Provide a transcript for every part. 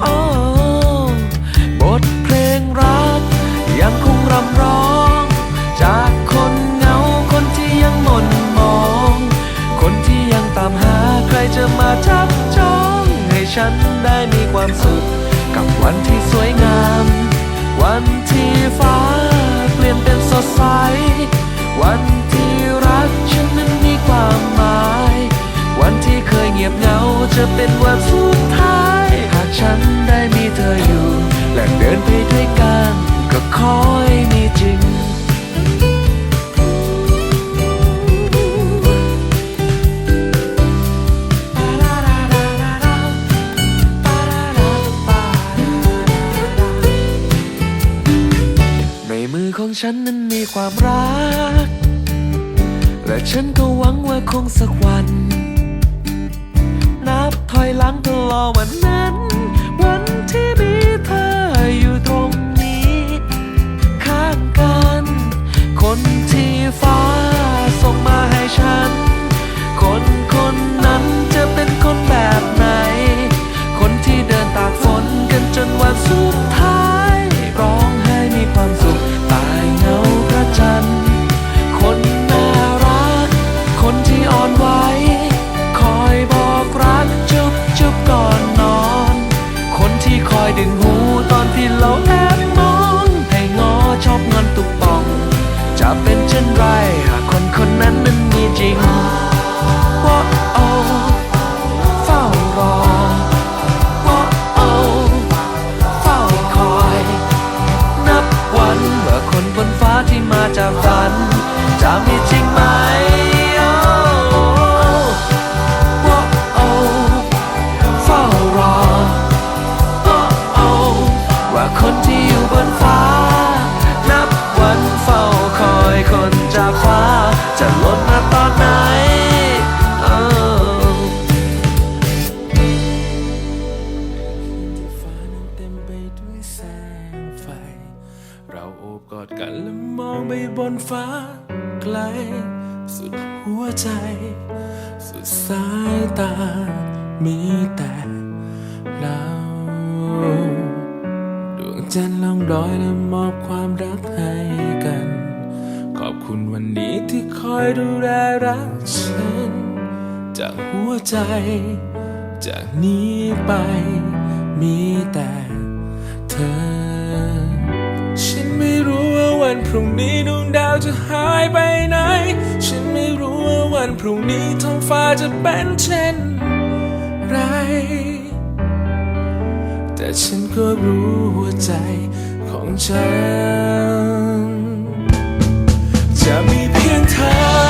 โอบทเพลงรัก ยังคงรำร้อง จากคนเหงาคนที่ยังหม่นมอง คนที่ยังตามหาใครจะมาจับจอง ให้ฉันได้มีความสุข กับวันที่สวยงาม วันที่ฟ้าเปลี่ยนเป็นสดใส วันที่รักฉันนั้นมีความหมาย วันที่เคยเงียบเหงาจะเป็นวันสุดท้าย ฉันได้มีเธออยู่ และเดินไปด้วยกัน ก็ขอให้มีจริง ในมือของฉันนั้นมีความรัก และฉันก็หวังว่าคงสักวัน นับถอยหลังตลอดวันนั้น ต ไกล สุดหัวใจ สุดสายตา มีแต่เราดวงจันทร์ล่องลอยและมอบความรักให้กัน ขอบคุณวันนี้ที่คอยดูแลรักฉัน จากหัวใจ จากนี้ไป มีแต่เธอ พรุ่งนี้ดวงดาวจะหายไปไหน ฉันไม่รู้ว่าวันพรุ่งนี้ท้องฟ้าจะเป็นเช่นไร แต่ฉันก็รู้หัวใจของฉัน จะมีเพียงเธอ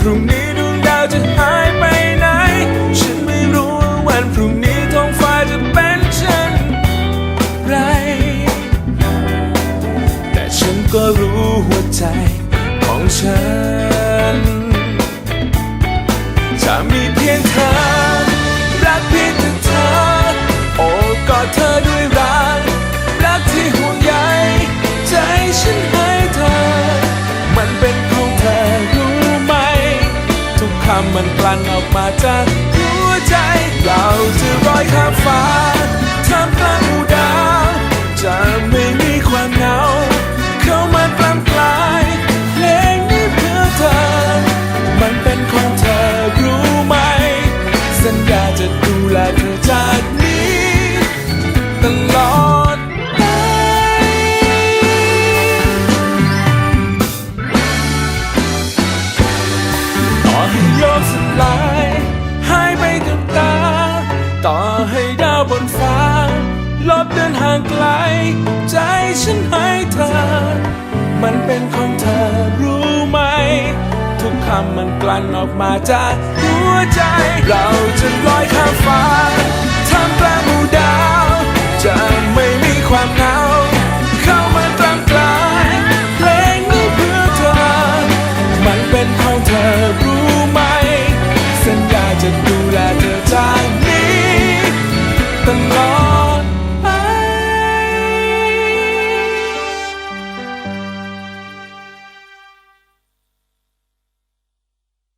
พรุ่งนี้ดวงดาวจะหายไปไหน ฉันไม่รู้ว่าวันพรุ่งนี้ท้องฟ้าจะเป็นเช่นไร แต่ฉันก็รู้หัวใจของฉัน จะมีเพียงเธอำมันกลั่นออกมาจากหัวใจ เราจะลอยข้ามฟ้าท่ามกลางดาวจะไม่ ดินห่างไกลใจฉันให้เธอ มันเป็นของเธอรู้ไหม ทุกคำมันกลั่นออกมาจากหัวใจ เราจะลอยข้ามฟ้าท่ามกลางหมูดาว จะไม่มีความเหงาเข้ามากลางกลายเพลงนี้เพื่อเธอ มันเป็นของเธอรู้ไหม สัญญาจะดูแลเธอจากนี้ตลอด